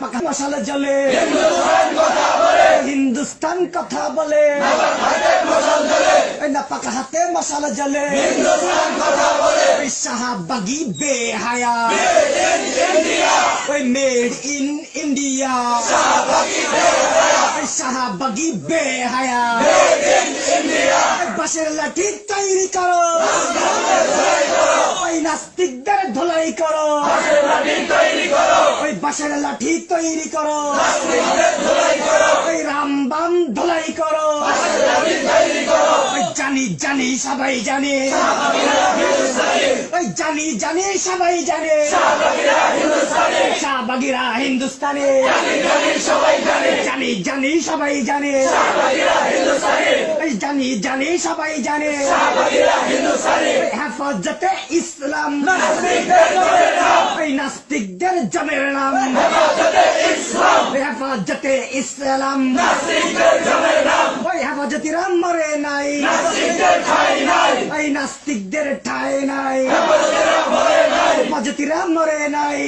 পাকা মশালা জলে হিন্দুস্তান কথা বলে। পাকা হাতে মশালা ওই শাহাবাগি বেহায়া। ওই মেড ইন ইন্ডিয়া। শাহাবাগি বেহায়া। বাঁশের লাঠি তৈরি করো। ওই নাস্তিকদের ধোলাই করো। ওই বাঁশের লাঠি তৈরি করো। ওই রামবাম ধোলাই করো। জানি জানি সবাই জানে। ওই জানি জানি সবাই জানে। শাহবাগিরা হিন্দুস্তানে। জানি জানি সবাই জানে। ওই জানি জানি সবাই জানে। হেফাজতে ইসলাম। জমের নাম হেফাজতে ইসলাম। ওই হেফাজতিরা মরে নাই। এই নাস্তিকদের ঠাই নাই। হেফাজতিরা মরে নাই।